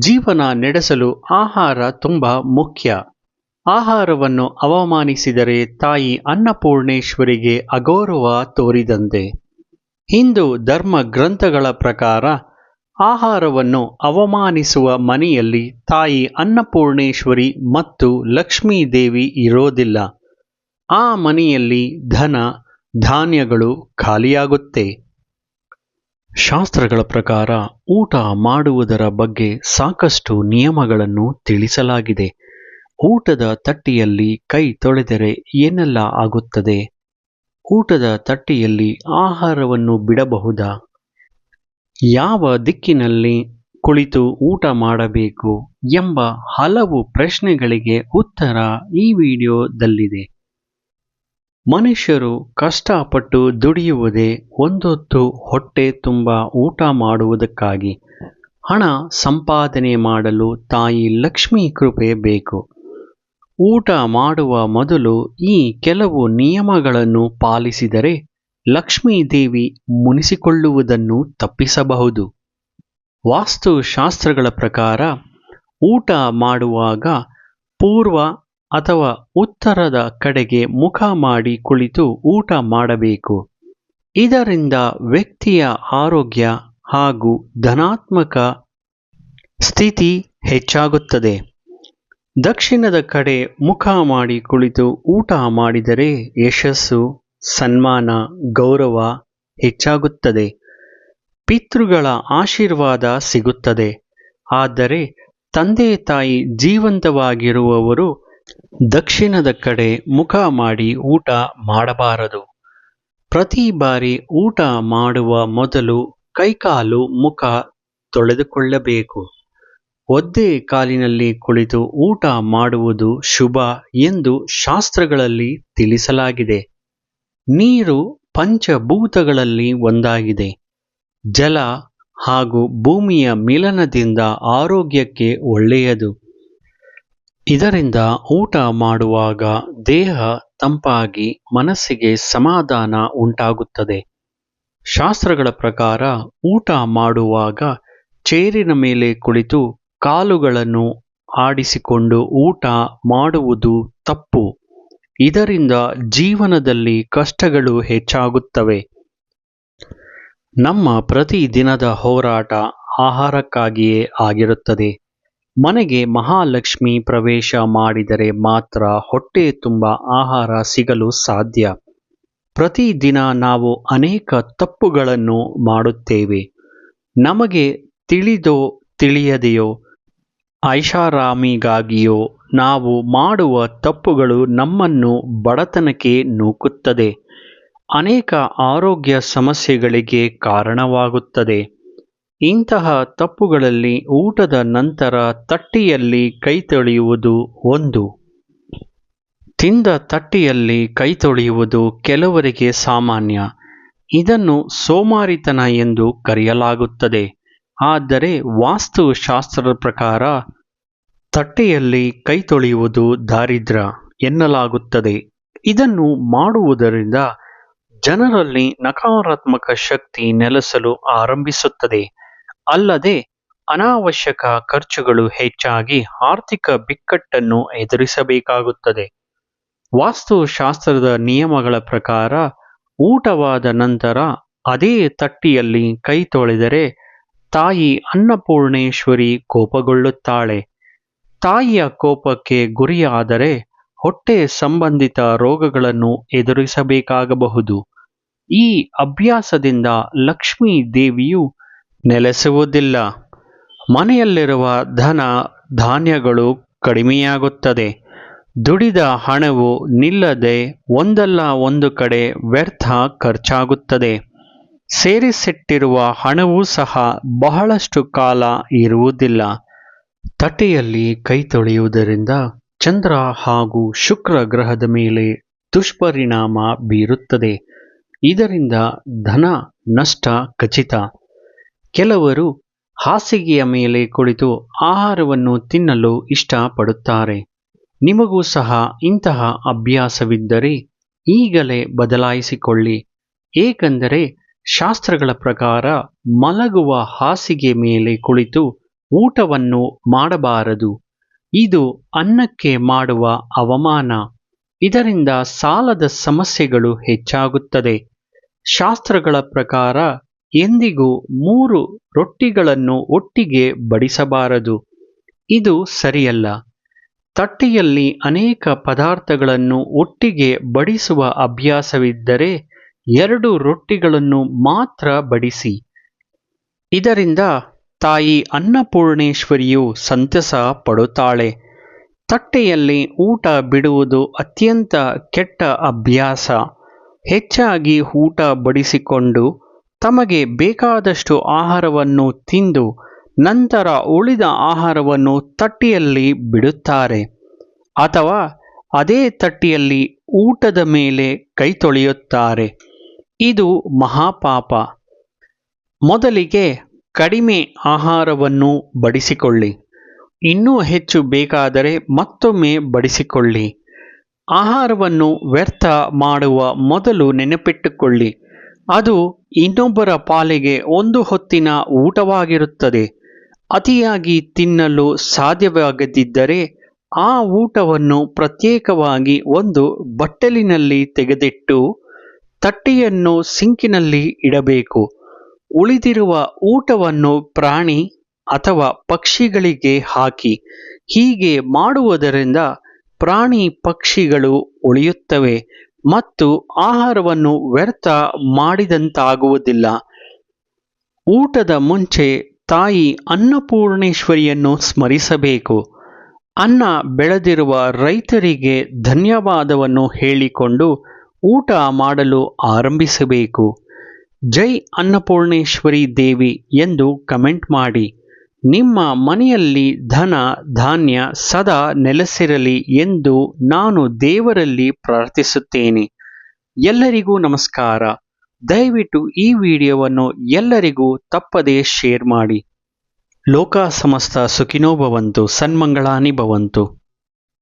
ಜೀವನ ನಡೆಸಲು ಆಹಾರ ತುಂಬ ಮುಖ್ಯ. ಆಹಾರವನ್ನು ಅವಮಾನಿಸಿದರೆ ತಾಯಿ ಅನ್ನಪೂರ್ಣೇಶ್ವರಿಗೆ ಅಗೌರವ ತೋರಿದಂತೆ. ಹಿಂದೂ ಧರ್ಮ ಗ್ರಂಥಗಳ ಪ್ರಕಾರ ಆಹಾರವನ್ನು ಅವಮಾನಿಸುವ ಮನೆಯಲ್ಲಿ ತಾಯಿ ಅನ್ನಪೂರ್ಣೇಶ್ವರಿ ಮತ್ತು ಲಕ್ಷ್ಮೀದೇವಿ ಇರೋದಿಲ್ಲ. ಆ ಮನೆಯಲ್ಲಿ ಧನ, ಧಾನ್ಯಗಳು ಖಾಲಿಯಾಗುತ್ತೆ. ಶಾಸ್ತ್ರಗಳ ಪ್ರಕಾರ ಊಟ ಮಾಡುವುದರ ಬಗ್ಗೆ ಸಾಕಷ್ಟು ನಿಯಮಗಳನ್ನು ತಿಳಿಸಲಾಗಿದೆ. ಊಟದ ತಟ್ಟಿಯಲ್ಲಿ ಕೈ ತೊಳೆದರೆ ಏನೆಲ್ಲ ಆಗುತ್ತದೆ? ಊಟದ ತಟ್ಟಿಯಲ್ಲಿ ಆಹಾರವನ್ನು ಬಿಡಬಹುದಾ? ಯಾವ ದಿಕ್ಕಿನಲ್ಲಿ ಕುಳಿತು ಊಟ ಮಾಡಬೇಕು ಎಂಬ ಹಲವು ಪ್ರಶ್ನೆಗಳಿಗೆ ಉತ್ತರ ಈ ವಿಡಿಯೋದಲ್ಲಿದೆ. ಮನುಷ್ಯರು ಕಷ್ಟಪಟ್ಟು ದುಡಿಯುವುದೇ ಒಂದೊತ್ತು ಹೊಟ್ಟೆ ತುಂಬ ಊಟ ಮಾಡುವುದಕ್ಕಾಗಿ. ಹಣ ಸಂಪಾದನೆ ಮಾಡಲು ತಾಯಿ ಲಕ್ಷ್ಮೀ ಕೃಪೆ ಬೇಕು. ಊಟ ಮಾಡುವ ಮೊದಲು ಈ ಕೆಲವು ನಿಯಮಗಳನ್ನು ಪಾಲಿಸಿದರೆ ಲಕ್ಷ್ಮೀದೇವಿ ಮುನಿಸಿಕೊಳ್ಳುವುದನ್ನು ತಪ್ಪಿಸಬಹುದು. ವಾಸ್ತುಶಾಸ್ತ್ರಗಳ ಪ್ರಕಾರ ಊಟ ಮಾಡುವಾಗ ಪೂರ್ವ ಅಥವಾ ಉತ್ತರದ ಕಡೆಗೆ ಮುಖ ಮಾಡಿ ಕುಳಿತು ಊಟ ಮಾಡಬೇಕು. ಇದರಿಂದ ವ್ಯಕ್ತಿಯ ಆರೋಗ್ಯ ಹಾಗೂ ಧನಾತ್ಮಕ ಸ್ಥಿತಿ ಹೆಚ್ಚಾಗುತ್ತದೆ. ದಕ್ಷಿಣದ ಕಡೆ ಮುಖ ಮಾಡಿ ಕುಳಿತು ಊಟ ಮಾಡಿದರೆ ಯಶಸ್ಸು, ಸನ್ಮಾನ, ಗೌರವ ಹೆಚ್ಚಾಗುತ್ತದೆ. ಪಿತೃಗಳ ಆಶೀರ್ವಾದ ಸಿಗುತ್ತದೆ. ಆದರೆ ತಂದೆ ತಾಯಿ ಜೀವಂತವಾಗಿರುವವರು ದಕ್ಷಿಣದ ಕಡೆ ಮುಖ ಮಾಡಿ ಊಟ ಮಾಡಬಾರದು. ಪ್ರತಿ ಬಾರಿ ಊಟ ಮಾಡುವ ಮೊದಲು ಕೈಕಾಲು ಮುಖ ತೊಳೆದುಕೊಳ್ಳಬೇಕು. ಒದ್ದೆ ಕಾಲಿನಲ್ಲಿ ಕುಳಿತು ಊಟ ಮಾಡುವುದು ಶುಭ ಎಂದು ಶಾಸ್ತ್ರಗಳಲ್ಲಿ ತಿಳಿಸಲಾಗಿದೆ. ನೀರು ಪಂಚಭೂತಗಳಲ್ಲಿ ಒಂದಾಗಿದೆ. ಜಲ ಹಾಗೂ ಭೂಮಿಯ ಮಿಲನದಿಂದ ಆರೋಗ್ಯಕ್ಕೆ ಒಳ್ಳೆಯದು. ಇದರಿಂದ ಊಟ ಮಾಡುವಾಗ ದೇಹ ತಂಪಾಗಿ ಮನಸ್ಸಿಗೆ ಸಮಾಧಾನ ಉಂಟಾಗುತ್ತದೆ. ಶಾಸ್ತ್ರಗಳ ಪ್ರಕಾರ ಊಟ ಮಾಡುವಾಗ ಚೇರಿನ ಮೇಲೆ ಕುಳಿತು ಕಾಲುಗಳನ್ನು ಆಡಿಸಿಕೊಂಡು ಊಟ ಮಾಡುವುದು ತಪ್ಪು. ಇದರಿಂದ ಜೀವನದಲ್ಲಿ ಕಷ್ಟಗಳು ಹೆಚ್ಚಾಗುತ್ತವೆ. ನಮ್ಮ ಪ್ರತಿದಿನದ ಹೋರಾಟ ಆಹಾರಕ್ಕಾಗಿಯೇ ಆಗಿರುತ್ತದೆ. ಮನೆಗೆ ಮಹಾಲಕ್ಷ್ಮಿ ಪ್ರವೇಶ ಮಾಡಿದರೆ ಮಾತ್ರ ಹೊಟ್ಟೆ ತುಂಬ ಆಹಾರ ಸಿಗಲು ಸಾಧ್ಯ. ಪ್ರತಿದಿನ ನಾವು ಅನೇಕ ತಪ್ಪುಗಳನ್ನು ಮಾಡುತ್ತೇವೆ. ನಮಗೆ ತಿಳಿದೋ ತಿಳಿಯದೆಯೋ, ಐಷಾರಾಮಿಗಾಗಿಯೋ ನಾವು ಮಾಡುವ ತಪ್ಪುಗಳು ನಮ್ಮನ್ನು ಬಡತನಕ್ಕೆ ನೂಕುತ್ತದೆ. ಅನೇಕ ಆರೋಗ್ಯ ಸಮಸ್ಯೆಗಳಿಗೆ ಕಾರಣವಾಗುತ್ತದೆ. ಇಂತಹ ತಪ್ಪುಗಳಲ್ಲಿ ಊಟದ ನಂತರ ತಟ್ಟಿಯಲ್ಲಿ ಕೈ ತೊಳೆಯುವುದು ಒಂದು. ತಿಂದ ತಟ್ಟಿಯಲ್ಲಿ ಕೈ ತೊಳೆಯುವುದು ಕೆಲವರಿಗೆ ಸಾಮಾನ್ಯ. ಇದನ್ನು ಸೋಮಾರಿತನ ಎಂದು ಕರೆಯಲಾಗುತ್ತದೆ. ಆದರೆ ವಾಸ್ತುಶಾಸ್ತ್ರದ ಪ್ರಕಾರ ತಟ್ಟೆಯಲ್ಲಿ ಕೈ ತೊಳೆಯುವುದು ದಾರಿದ್ರ್ಯ ಎನ್ನಲಾಗುತ್ತದೆ. ಇದನ್ನು ಮಾಡುವುದರಿಂದ ಜನರಲ್ಲಿ ನಕಾರಾತ್ಮಕ ಶಕ್ತಿ ನೆಲೆಸಲು ಆರಂಭಿಸುತ್ತದೆ. ಅಲ್ಲದೆ ಅನಾವಶ್ಯಕ ಖರ್ಚುಗಳು ಹೆಚ್ಚಾಗಿ ಆರ್ಥಿಕ ಬಿಕ್ಕಟ್ಟನ್ನು ಎದುರಿಸಬೇಕಾಗುತ್ತದೆ. ವಾಸ್ತುಶಾಸ್ತ್ರದ ನಿಯಮಗಳ ಪ್ರಕಾರ ಊಟವಾದ ನಂತರ ಅದೇ ತಟ್ಟಿಯಲ್ಲಿ ಕೈ ತೊಳೆದರೆ ತಾಯಿ ಅನ್ನಪೂರ್ಣೇಶ್ವರಿ ಕೋಪಗೊಳ್ಳುತ್ತಾಳೆ. ತಾಯಿಯ ಕೋಪಕ್ಕೆ ಗುರಿಯಾದರೆ ಹೊಟ್ಟೆ ಸಂಬಂಧಿತ ರೋಗಗಳನ್ನು ಎದುರಿಸಬೇಕಾಗಬಹುದು. ಈ ಅಭ್ಯಾಸದಿಂದ ಲಕ್ಷ್ಮೀ ದೇವಿಯು ನೆಲೆಸುವುದಿಲ್ಲ. ಮನೆಯಲ್ಲಿರುವ ಧನ ಧಾನ್ಯಗಳು ಕಡಿಮೆಯಾಗುತ್ತದೆ. ದುಡಿದ ಹಣವು ನಿಲ್ಲದೆ ಒಂದಲ್ಲ ಒಂದು ಕಡೆ ವ್ಯರ್ಥ ಖರ್ಚಾಗುತ್ತದೆ. ಸೇರಿಸಿಟ್ಟಿರುವ ಹಣವೂ ಸಹ ಬಹಳಷ್ಟು ಕಾಲ ಇರುವುದಿಲ್ಲ. ತಟ್ಟೆಯಲ್ಲಿ ಕೈ ತೊಳೆಯುವುದರಿಂದ ಚಂದ್ರ ಹಾಗೂ ಶುಕ್ರ ಗ್ರಹದ ಮೇಲೆ ದುಷ್ಪರಿಣಾಮ ಬೀರುತ್ತದೆ. ಇದರಿಂದ ಧನ ನಷ್ಟ ಖಚಿತ. ಕೆಲವರು ಹಾಸಿಗೆಯ ಮೇಲೆ ಕುಳಿತು ಆಹಾರವನ್ನು ತಿನ್ನಲು ಇಷ್ಟಪಡುತ್ತಾರೆ. ನಿಮಗೂ ಸಹ ಇಂತಹ ಅಭ್ಯಾಸವಿದ್ದರೆ ಈಗಲೇ ಬದಲಾಯಿಸಿಕೊಳ್ಳಿ. ಏಕೆಂದರೆ ಶಾಸ್ತ್ರಗಳ ಪ್ರಕಾರ ಮಲಗುವ ಹಾಸಿಗೆ ಮೇಲೆ ಕುಳಿತು ಊಟವನ್ನು ಮಾಡಬಾರದು. ಇದು ಅನ್ನಕ್ಕೆ ಮಾಡುವ ಅವಮಾನ. ಇದರಿಂದ ಸಾಲದ ಸಮಸ್ಯೆಗಳು ಹೆಚ್ಚಾಗುತ್ತದೆ. ಶಾಸ್ತ್ರಗಳ ಪ್ರಕಾರ ಎಂದಿಗೂ ಮೂರು ರೊಟ್ಟಿಗಳನ್ನು ಒಟ್ಟಿಗೆ ಬಡಿಸಬಾರದು. ಇದು ಸರಿಯಲ್ಲ. ತಟ್ಟೆಯಲ್ಲಿ ಅನೇಕ ಪದಾರ್ಥಗಳನ್ನು ಒಟ್ಟಿಗೆ ಬಡಿಸುವ ಅಭ್ಯಾಸವಿದ್ದರೆ ಎರಡು ರೊಟ್ಟಿಗಳನ್ನು ಮಾತ್ರ ಬಡಿಸಿ. ಇದರಿಂದ ತಾಯಿ ಅನ್ನಪೂರ್ಣೇಶ್ವರಿಯು ಸಂತಸ ಪಡುತ್ತಾಳೆ. ತಟ್ಟೆಯಲ್ಲಿ ಊಟ ಬಿಡುವುದು ಅತ್ಯಂತ ಕೆಟ್ಟ ಅಭ್ಯಾಸ. ಹೆಚ್ಚಾಗಿ ಊಟ ಬಡಿಸಿಕೊಂಡು ತಮಗೆ ಬೇಕಾದಷ್ಟು ಆಹಾರವನ್ನು ತಿಂದು ನಂತರ ಉಳಿದ ಆಹಾರವನ್ನು ತಟ್ಟಿಯಲ್ಲಿ ಬಿಡುತ್ತಾರೆ. ಅಥವಾ ಅದೇ ತಟ್ಟಿಯಲ್ಲಿ ಊಟದ ಮೇಲೆ ಕೈ ತೊಳೆಯುತ್ತಾರೆ. ಇದು ಮಹಾಪಾಪ. ಮೊದಲಿಗೆ ಕಡಿಮೆ ಆಹಾರವನ್ನು ಬಡಿಸಿಕೊಳ್ಳಿ. ಇನ್ನೂ ಹೆಚ್ಚು ಬೇಕಾದರೆ ಮತ್ತೊಮ್ಮೆ ಬಡಿಸಿಕೊಳ್ಳಿ. ಆಹಾರವನ್ನು ವ್ಯರ್ಥ ಮಾಡುವ ಮೊದಲು ನೆನಪಿಟ್ಟುಕೊಳ್ಳಿ. ಅದು ಇನ್ನೊಬ್ಬರ ಪಾಲಿಗೆ ಒಂದು ಹೊತ್ತಿನ ಊಟವಾಗಿರುತ್ತದೆ. ಅತಿಯಾಗಿ ತಿನ್ನಲು ಸಾಧ್ಯವಾಗದಿದ್ದರೆ ಆ ಊಟವನ್ನು ಪ್ರತ್ಯೇಕವಾಗಿ ಒಂದು ಬಟ್ಟಲಿನಲ್ಲಿ ತೆಗೆದಿಟ್ಟು ತಟ್ಟೆಯನ್ನು ಸಿಂಕಿನಲ್ಲಿ ಇಡಬೇಕು. ಉಳಿದಿರುವ ಊಟವನ್ನು ಪ್ರಾಣಿ ಅಥವಾ ಪಕ್ಷಿಗಳಿಗೆ ಹಾಕಿ, ಹೀಗೆ ಮಾಡುವುದರಿಂದ ಪ್ರಾಣಿ ಪಕ್ಷಿಗಳು ಉಳಿಯುತ್ತವೆ. ಮತ್ತು ಆಹಾರವನ್ನು ವ್ಯರ್ಥ ಮಾಡಿದಂತಾಗುವುದಿಲ್ಲ. ಊಟದ ಮುಂಚೆ ತಾಯಿ ಅನ್ನಪೂರ್ಣೇಶ್ವರಿಯನ್ನು ಸ್ಮರಿಸಬೇಕು. ಅನ್ನ ಬೆಳೆದಿರುವ ರೈತರಿಗೆ ಧನ್ಯವಾದವನ್ನು ಹೇಳಿಕೊಂಡು ಊಟ ಮಾಡಲು ಆರಂಭಿಸಬೇಕು. ಜೈ ಅನ್ನಪೂರ್ಣೇಶ್ವರಿ ದೇವಿ ಎಂದು ಕಮೆಂಟ್ ಮಾಡಿ. ನಿಮ್ಮ ಮನೆಯಲ್ಲಿ ಧನ, ಧಾನ್ಯ ಸದಾ ನೆಲೆಸಿರಲಿ ಎಂದು ನಾನು ದೇವರಲ್ಲಿ ಪ್ರಾರ್ಥಿಸುತ್ತೇನೆ. ಎಲ್ಲರಿಗೂ ನಮಸ್ಕಾರ. ದಯವಿಟ್ಟು ಈ ವಿಡಿಯೋವನ್ನು ಎಲ್ಲರಿಗೂ ತಪ್ಪದೇ ಶೇರ್ ಮಾಡಿ. ಲೋಕ ಸಮಸ್ತ ಸುಖಿನೋ ಭವಂತು, ಸನ್ಮಂಗಳಾನಿ ಭವಂತು.